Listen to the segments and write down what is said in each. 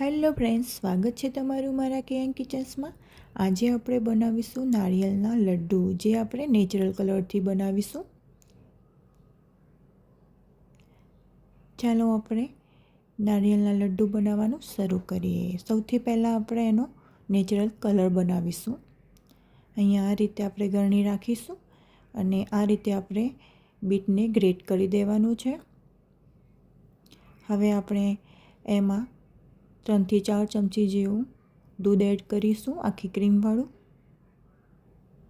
Hello friends સ્વાગત છે તમારું મારા કેએન કિચન્સમાં આજે આપણે બનાવીશું નારિયેળના લડ્ડુ, જે આપણે નેચરલ કલરથી બનાવીશું. ચાલો આપણે નારિયેળના લડ્ડુ બનાવવાનું શરૂ કરીએ. સૌથી પહેલાં આપણે એનો નેચરલ કલર બનાવીશું. અહીંયા આ રીતે આપણે ગરણી રાખીશું અને આ રીતે આપણે બીટને ગ્રેટ કરી દેવાનું છે. હવે આપણે એમાં ત્રણથી ચાર ચમચી જેવું દૂધ એડ કરીશું, આખી ક્રીમવાળું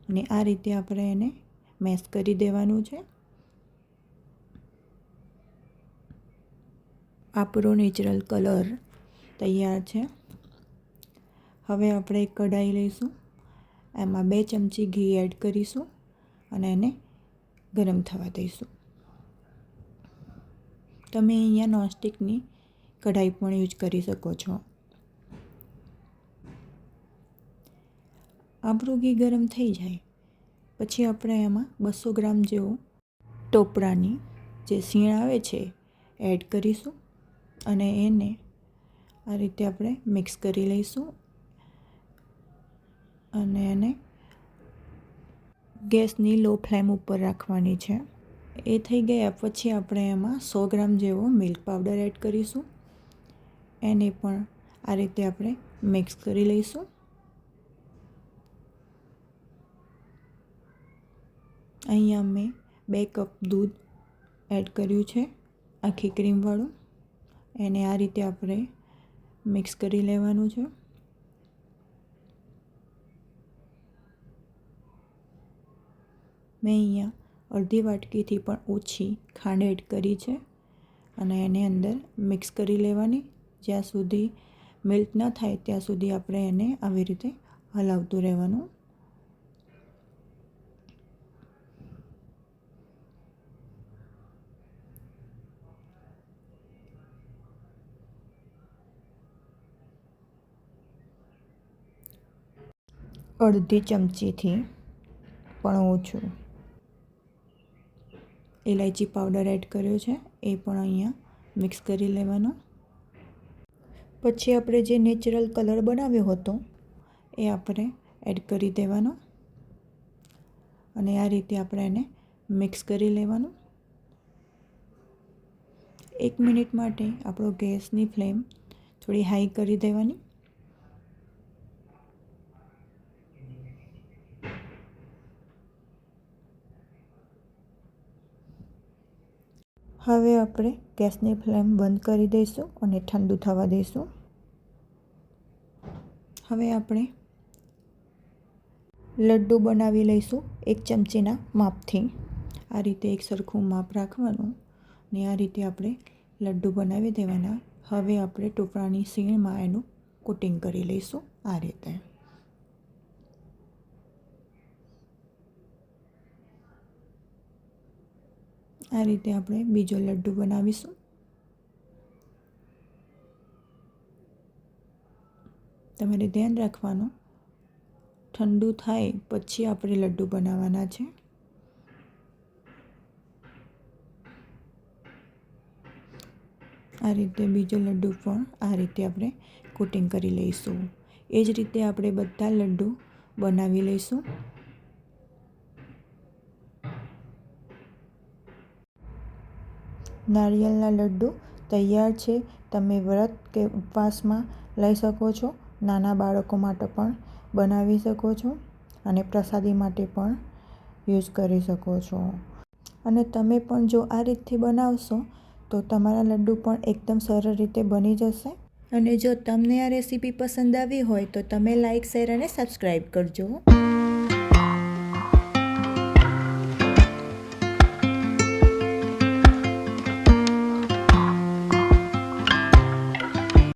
અને આ રીતે આપણે એને મેશ કરી દેવાનું છે. આપણો નેચરલ કલર તૈયાર છે. હવે આપણે એક કઢાઈ લઈશું. એમાં બે ચમચી ઘી એડ કરીશું અને એને ગરમ થવા દઈશું. તમે અહીંયા નોનસ્ટિકની કઢાઈ પણ યુઝ કરી શકો છો. આપણું ઘી ગરમ થઈ જાય. પછી આપણે એમાં બસો ગ્રામ જેવું ટોપરાની જે સીણ આવે છે, એડ કરીશું અને એને આ રીતે આપણે મિક્સ કરી લઈશું અને એને ગેસની લો ફ્લેમ ઉપર રાખવાની છે. એ થઈ ગયા પછી આપણે એમાં સો ગ્રામ જેવો મિલ્ક પાવડર એડ કરીશું. એને પણ આ રીતે આપણે મિક્સ કરી લઈશું. અહીંયા મેં બે કપ દૂધ એડ કર્યું છે, આખી ક્રીમવાળું એને આ રીતે આપણે મિક્સ કરી લેવાનું છે. મેં અહીંયા અડધી વાટકીથી પણ ઓછી ખાંડ એડ કરી છે અને એને અંદર મિક્સ કરી લેવાની. જ્યાં સુધી મેલ્ટ ન થાય, ત્યાં સુધી આપણે એને આવી રીતે હલાવતું રહેવાનું. અડધી ચમચીથી પણ ઓછું. ઇલાયચી પાવડર એડ કર્યો છે, એ પણ અહીંયા મિક્સ કરી લેવાનો. પછી આપણે જે નેચરલ કલર બનાવ્યો હતો, એ આપણે એડ કરી દેવાનો. અને આ રીતે આપણે એને મિક્સ કરી લેવાનું. એક મિનિટ માટે આપણો ગેસની ફ્લેમ થોડી હાઈ કરી દેવાની. હવે આપણે ગેસની ફ્લેમ બંધ કરી દઈશું અને ઠંડુ થવા દઈશું. હવે આપણે લડ્ડુ બનાવી લઈશું એક ચમચીના માપથી. આ રીતે એક સરખું માપ રાખવાનું ને આ રીતે આપણે લડ્ડુ બનાવી દેવાના. હવે આપણે ટોપરાની સીણમાં એનું કોટિંગ કરી લઈશું આ રીતે. આ રીતે આપણે બીજો લડ્ડુ બનાવીશું. તમારે ધ્યાન રાખવાનું, ઠંડુ થાય પછી આપણે લડ્ડુ બનાવવાના છે. આ રીતે બીજો લડ્ડુ પણ આ રીતે આપણે કોટિંગ કરી લઈશું. એ જ રીતે આપણે બધા લડ્ડુ બનાવી લઈશું. નારિયેળના લડ્ડુ તૈયાર છે. તમે વ્રત કે ઉપવાસમાં લઈ શકો છો. નાના બાળકો માટે પણ બનાવી શકો છો અને પ્રસાદી માટે પણ યુઝ કરી શકો છો. અને તમે પણ જો આ રીતથી બનાવશો, તો તમારા લડ્ડુ પણ એકદમ સરળ રીતે બની જશે. અને જો તમને આ રેસીપી પસંદ આવી હોય, તો તમે લાઇક શેર અને સબસ્ક્રાઈબ કરજો.